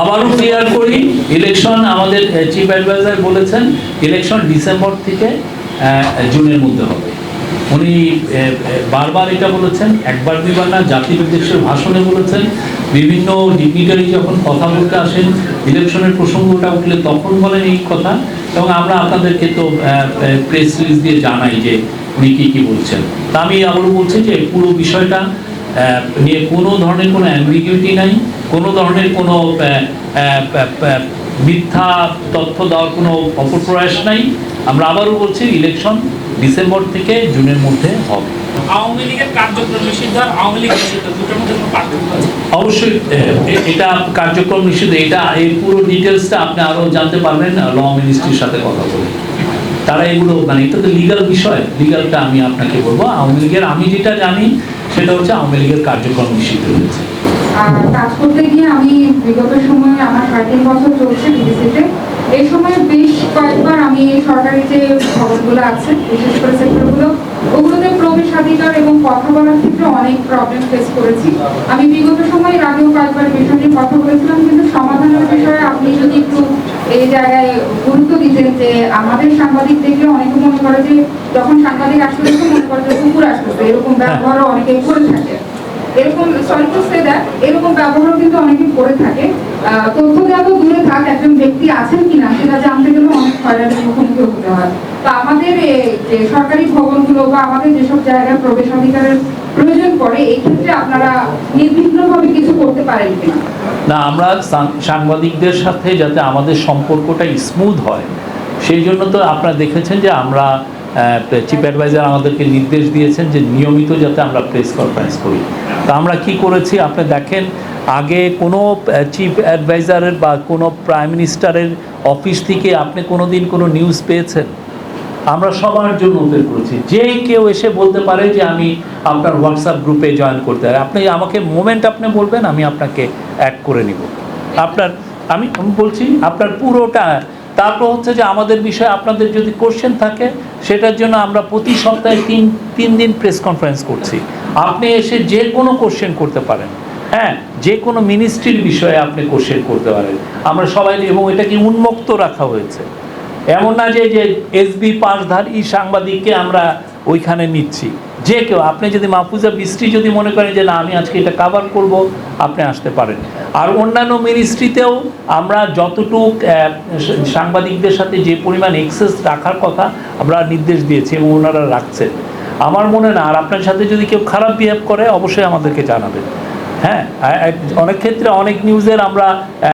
আবারও ক্লিয়ার করি ইলেকশন আমাদের চিফ অ্যাডভাইজার বলেছেন ইলেকশন ডিসেম্বর থেকে জুনের মধ্যে হবে। উনি বারবার এটা বলেছেন, একবার দুইবার না, জাতির উদ্দেশ্যে ভাষণে বলেছেন, বিভিন্ন ডিগনিটারি যখন কথা বলতে আসেন ইলেকশনের প্রসঙ্গটা উঠলে তখন বলেন এই কথা, এবং আমরা আপনাদেরকে তো প্রেস রিলিজ দিয়ে জানাই যে উনি কী কী বলছেন। তা আমি আবারও বলছি যে পুরো বিষয়টা নিয়ে কোনো ধরনের কোনো অ্যাম্বিগুইটি নাই কোনো ধরনের কোনো মিথ্যা তথ্য দেওয়ার কোনো অপপ্রয়াস নাই। আমরা আবারও বলছি ইলেকশন ডিসেম্বর থেকে জুনের মধ্যে হবে। আওয়ামী লীগের কার্যক্রম নিষিদ্ধ আর আওয়ামী লীগ নিষিদ্ধ দুটোর মধ্যে কোনো পার্থক্য আছে? অবশ্যই এটা কার্যক্রম নিষিদ্ধ এটা এই পুরো ডিটেলসটা আপনি আরও জানতে পারবেন ল মিনিস্ট্রির সাথে কথা বলে তারা এগুলো মানে এটা তো লিগাল বিষয় লিগালটা আমি আপনাকে বলব। আওয়ামী লীগের আমি যেটা জানি সেটা হচ্ছে আওয়ামী লীগের কার্যক্রম নিষিদ্ধ হয়েছে। কাজ করতে গিয়ে আমি বিগত সময়ে আমার সাড়ে বছর চলছে এই সময় বেশ কয়েকবার আমি সরকারি যে আছে, বিশেষ করে সেক্টরগুলো, ওগুলোতে প্রবেশাধিকার এবং কথা বলার ক্ষেত্রে অনেক প্রবলেম ফেস করেছি। আমি বিগত সময়ে আগেও কয়েকবার বিষয় নিয়ে কথা বলেছিলাম, কিন্তু সমাধানের বিষয়ে আপনি যদি একটু এই জায়গায় দিতেন যে আমাদের সাংবাদিক অনেকে মনে করে যে যখন সাংবাদিক আসলে মনে করে যে কুকুর এরকম অনেকে করে থাকে। এরকম সরি টু সে এরকম ব্যবহারও কিন্তু অনেকে করে থাকে। তথ্য দূরে থাক, একজন ব্যক্তি আছেন কিনা সেটা জানতে গেলে অনেক হয়রানির মুখোমুখি হতে হয় আমাদের যে সরকারি ভবনগুলো বা আমাদের যেসব জায়গায় প্রবেশাধিকারের প্রয়োজন পড়ে, এই ক্ষেত্রে আপনারা নির্বিঘ্নভাবে কিছু করতে পারেন কিনা? না, আমরা সাংবাদিকদের সাথে যাতে আমাদের সম্পর্কটা স্মুথ হয় সেই জন্য তো আপনারা দেখেছেন যে আমরা চিফ অ্যাডভাইজার আমাদেরকে নির্দেশ দিয়েছেন যে নিয়মিত যাতে আমরা প্রেস কনফারেন্স করি। তা আমরা কি করেছি? আপনি দেখেন, আগে কোনো চিফ অ্যাডভাইজারের বা কোনো প্রাইম মিনিস্টারের অফিস থেকে আপনি কোনো দিন কোনো নিউজ পেয়েছেন? আমরা সবার জন্য ওপেন করেছি। যে কেউ এসে বলতে পারে যে আমি আপনার হোয়াটসঅ্যাপ গ্রুপে জয়েন করতে পারি। আপনি আমাকে মোমেন্ট আপনি বলবেন, আমি আপনাকে অ্যাড করে নিব। আপনার, আমি বলছি, আপনার পুরোটা তারপর হচ্ছে যে আমাদের বিষয়ে আপনাদের যদি কোশ্চেন থাকে, সেটার জন্য আমরা প্রতি সপ্তাহে তিন তিন দিন প্রেস কনফারেন্স করছি। আপনি এসে যে কোনো কোশ্চেন করতে পারেন। হ্যাঁ যে কোনো মিনিস্ট্রির বিষয়ে আপনি কোশ্চেন করতে পারেন। আমরা সবাই এবং এটাকে উন্মুক্ত রাখা হয়েছে। এমন না যে যে এসবি পাশধারী সাংবাদিককে আমরা ওইখানে নিচ্ছি। যে কেউ, আপনি যদি মাহফুজা বৃষ্টি যদি মনে করেন যে না, আমি আজকে এটা কাভার করব, আপনি আসতে পারেন। আর অন্যান্য মিনিস্ট্রিতেও আমরা যতটুক সাংবাদিকদের সাথে যে পরিমাণ এক্সেস রাখার কথা আমরা নির্দেশ দিয়েছি এবং ওনারা রাখছেন। আমার মনে না, আর আপনার সাথে যদি কেউ খারাপ বিহেভ করে, অবশ্যই আমাদেরকে জানাবেন। হ্যাঁ অনেক ক্ষেত্রে অনেক নিউজের আমরা